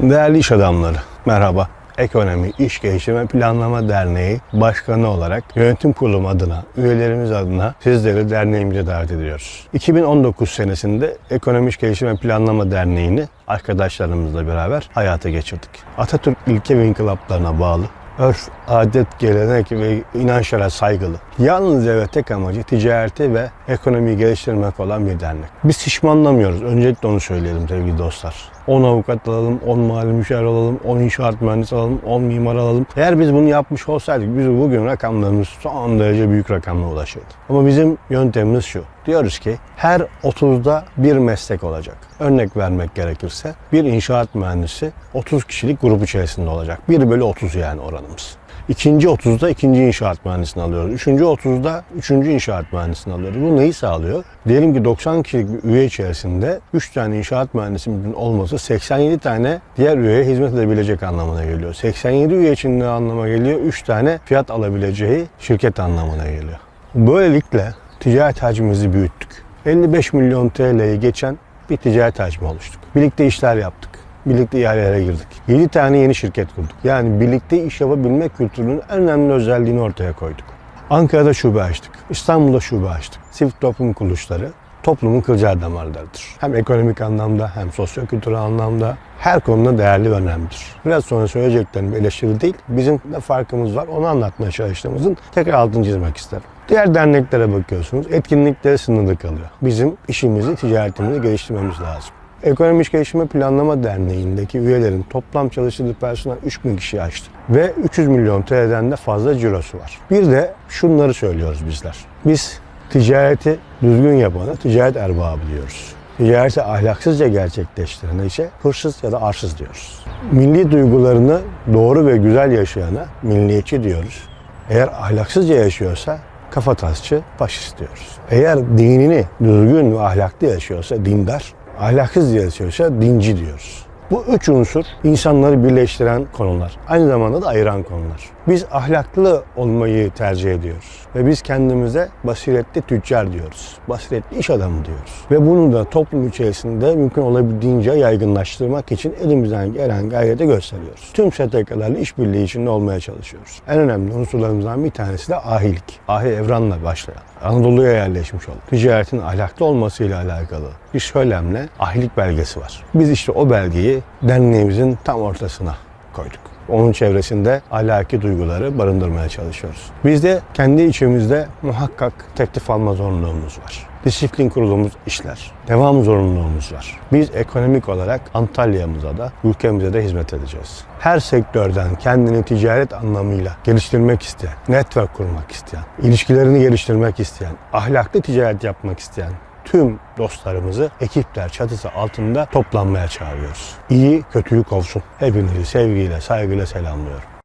Değerli iş adamları, merhaba. Ekonomi, İş Geliştirme Planlama Derneği Başkanı olarak yönetim kurulum adına, üyelerimiz adına sizleri derneğimize davet ediyoruz. 2019 senesinde Ekonomi İş Geliştirme Planlama Derneği'ni arkadaşlarımızla beraber hayata geçirdik. Atatürk ilke ve inkılaplarına bağlı, örf, adet, gelenek ve inançlara saygılı. Yalnız ve tek amacı ticareti ve ekonomiyi geliştirmek olan bir dernek. Biz şişmanlamıyoruz. Öncelikle onu söyleyelim sevgili dostlar. 10 avukat alalım, 10 mali müşavir alalım, 10 inşaat mühendisi alalım, 10 mimar alalım. Eğer biz bunu yapmış olsaydık biz bugün rakamlarımız son derece büyük rakamlara ulaşırdı. Ama bizim yöntemimiz şu. Diyoruz ki her 30'da bir meslek olacak. Örnek vermek gerekirse bir inşaat mühendisi 30 kişilik grup içerisinde olacak. 1 bölü 30 yani oranımız. İkinci 30'da ikinci inşaat mühendisini alıyoruz. Üçüncü 30'da üçüncü inşaat mühendisini alıyoruz. Bu neyi sağlıyor? Diyelim ki 90 kişilik bir üye içerisinde 3 tane inşaat mühendisimizin olması 87 tane diğer üyeye hizmet edebilecek anlamına geliyor. 87 üye için ne anlama geliyor? 3 tane fiyat alabileceği şirket anlamına geliyor. Böylelikle ticaret hacmimizi büyüttük. 55 milyon TL'yi geçen bir ticaret hacmi oluştuk. Birlikte işler yaptık. Birlikte ihalelere girdik. 7 tane yeni şirket kurduk. Yani birlikte iş yapabilme kültürünün en önemli özelliğini ortaya koyduk. Ankara'da şube açtık. İstanbul'da şube açtık. Sivil toplum kuruluşları toplumun kılcal damarlarıdır. Hem ekonomik anlamda hem sosyo-kültürel anlamda her konuda değerli ve önemlidir. Biraz sonra söyleyeceklerim eleştiri değil. Bizim ne farkımız var onu anlatmaya çalıştığımızın tekrar altını çizmek isterim. Diğer derneklere bakıyorsunuz. Etkinlikleri sınırlı kalıyor. Bizim işimizi, ticaretimizi geliştirmemiz lazım. Ekonomi İş Geliştirme Planlama Derneği'ndeki üyelerin toplam çalıştırdığı personel 3000 kişi aştı. Ve 300 milyon TL'den de fazla cirosu var. Bir de şunları söylüyoruz bizler. Biz ticareti düzgün yapana ticaret erbabı diyoruz. Ticareti ahlaksızca gerçekleştirene ise hırsız ya da arsız diyoruz. Milli duygularını doğru ve güzel yaşayana milliyetçi diyoruz. Eğer ahlaksızca yaşıyorsa kafatasçı, faşist diyoruz. Eğer dinini düzgün ve ahlaklı yaşıyorsa dindar, ahlaksız yaşıyorsa dinci diyoruz. Bu üç unsur insanları birleştiren konular. Aynı zamanda da ayıran konular. Biz ahlaklı olmayı tercih ediyoruz. Ve biz kendimize basiretli tüccar diyoruz. Basiretli iş adamı diyoruz. Ve bunu da toplum içerisinde mümkün olabildiğince yaygınlaştırmak için elimizden gelen gayreti gösteriyoruz. Tüm STK'larla işbirliği içinde olmaya çalışıyoruz. En önemli unsurlarımızdan bir tanesi de ahilik. Ahi evranla başlayan. Anadolu'ya yerleşmiş oldu. Ticaretin ahlaklı olmasıyla alakalı bir söylemle ahilik belgesi var. Biz işte o belgeyi derneğimizin tam ortasına koyduk. Onun çevresinde ahlaki duyguları barındırmaya çalışıyoruz. Biz de kendi içimizde muhakkak teklif alma zorunluluğumuz var. Disiplin kurulumuz işler. Devam zorunluluğumuz var. Biz ekonomik olarak Antalya'mıza da ülkemize de hizmet edeceğiz. Her sektörden kendini ticaret anlamıyla geliştirmek isteyen, network kurmak isteyen, ilişkilerini geliştirmek isteyen, ahlaklı ticaret yapmak isteyen tüm dostlarımızı ekipler çatısı altında toplanmaya çağırıyoruz. İyi kötüyü kovsun. Hepinizi sevgiyle, saygıyla selamlıyorum.